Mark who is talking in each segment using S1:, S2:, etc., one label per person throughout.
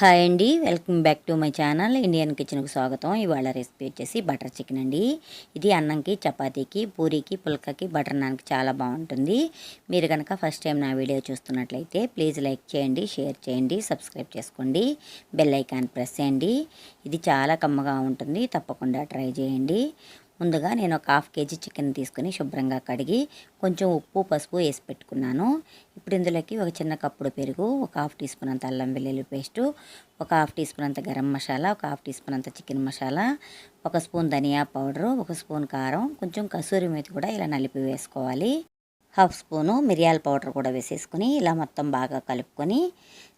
S1: Hi అండి. Welcome back to my channel. Indian కిచెన్కి స్వాగతం. ఇవాళ రెసిపీ వచ్చేసి బటర్ చికెన్ అండి. ఇది అన్నంకి చపాతీకి పూరీకి పుల్కకి బటర్ నాన్కి చాలా బాగుంటుంది. మీరు కనుక ఫస్ట్ టైం నా వీడియో చూస్తున్నట్లయితే ప్లీజ్ లైక్ చేయండి షేర్ చేయండి సబ్స్క్రైబ్ చేసుకోండి బెల్ ఐకాన్ ప్రెస్ చేయండి. ఇది చాలా కమ్మగా ఉంటుంది. తప్పకుండా ట్రై చేయండి. ముందుగా నేను ఒక హాఫ్ కేజీ చికెన్ తీసుకుని శుభ్రంగా కడిగి కొంచెం ఉప్పు పసుపు వేసి పెట్టుకున్నాను. ఇప్పుడు ఇందులోకి ఒక చిన్న కప్పుడు పెరుగు ఒక హాఫ్ టీ స్పూన్ అంత అల్లం వెల్లుల్లి పేస్టు ఒక హాఫ్ టీ స్పూన్ అంత గరం మసాలా ఒక హాఫ్ టీ స్పూన్ అంత చికెన్ మసాలా ఒక స్పూన్ ధనియా పౌడరు ఒక స్పూన్ కారం కొంచెం కసూరి మేతి కూడా ఇలా నలిపి వేసుకోవాలి. హాఫ్ స్పూను మిరియాల పౌడర్ కూడా వేసేసుకుని ఇలా మొత్తం బాగా కలుపుకొని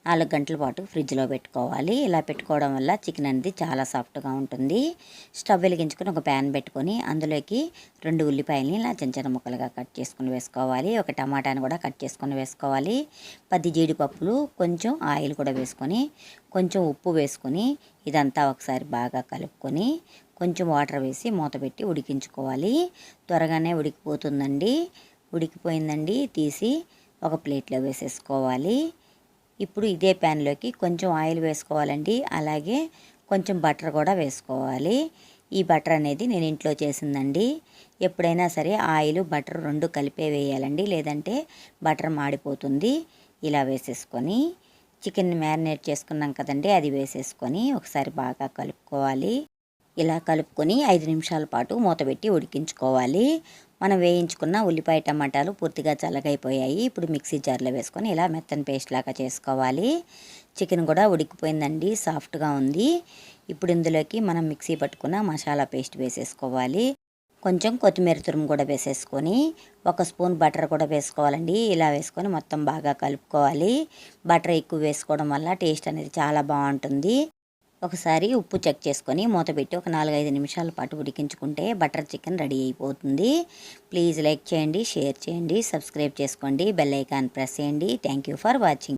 S1: నాలుగు గంటల పాటు ఫ్రిడ్జ్లో పెట్టుకోవాలి. ఇలా పెట్టుకోవడం వల్ల చికెన్ అనేది చాలా సాఫ్ట్గా ఉంటుంది. స్టవ్ వెలిగించుకొని ఒక ప్యాన్ పెట్టుకొని అందులోకి రెండు ఉల్లిపాయలని ఇలా చిన్న చిన్న ముక్కలుగా కట్ చేసుకుని వేసుకోవాలి. ఒక టమాటాని కూడా కట్ చేసుకొని వేసుకోవాలి. పది జీడిపప్పులు కొంచెం ఆయిల్ కూడా వేసుకొని కొంచెం ఉప్పు వేసుకొని ఇదంతా ఒకసారి బాగా కలుపుకొని కొంచెం వాటర్ వేసి మూత పెట్టి ఉడికించుకోవాలి. త్వరగానే ఉడికిపోతుందండి. ఉడికిపోయిందండి. తీసి ఒక ప్లేట్లో వేసేసుకోవాలి. ఇప్పుడు ఇదే ప్యాన్లోకి కొంచెం ఆయిల్ వేసుకోవాలండి. అలాగే కొంచెం బటర్ కూడా వేసుకోవాలి. ఈ బటర్ అనేది నేను ఇంట్లో చేసిందండి. ఎప్పుడైనా సరే ఆయిల్ బటర్ రెండు కలిపే వేయాలండి. లేదంటే బటర్ మాడిపోతుంది. ఇలా వేసేసుకొని చికెన్ మ్యారినేట్ చేసుకున్నాం కదండి అది వేసేసుకొని ఒకసారి బాగా కలుపుకోవాలి. ఇలా కలుపుకొని ఐదు నిమిషాల పాటు మూతపెట్టి ఉడికించుకోవాలి. మనం వేయించుకున్న ఉల్లిపాయ టమాటాలు పూర్తిగా చల్లగైపోయాయి. ఇప్పుడు మిక్సీ జార్లో వేసుకొని ఇలా మెత్తని పేస్ట్ లాగా చేసుకోవాలి. చికెన్ కూడా ఉడికిపోయిందండి సాఫ్ట్గా ఉంది. ఇప్పుడు ఇందులోకి మనం మిక్సీ పట్టుకున్న మసాలా పేస్ట్ వేసేసుకోవాలి. కొంచెం కొత్తిమీర తురుము కూడా వేసేసుకొని ఒక స్పూన్ బటర్ కూడా వేసుకోవాలండి. ఇలా వేసుకొని మొత్తం బాగా కలుపుకోవాలి. బటర్ ఎక్కువ వేసుకోవడం వల్ల టేస్ట్ అనేది చాలా బాగుంటుంది. ఒకసారి ఉప్పు చెక్ చేసుకొని మూత పెట్టి ఒక నాలుగైదు నిమిషాల పాటు ఉడికించుకుంటే బటర్ చికెన్ రెడీ అయిపోతుంది. ప్లీజ్ లైక్ చేయండి షేర్ చేయండి సబ్స్క్రైబ్ చేసుకోండి బెల్ ఐకాన్ ప్రెస్ చేయండి. Thank you for watching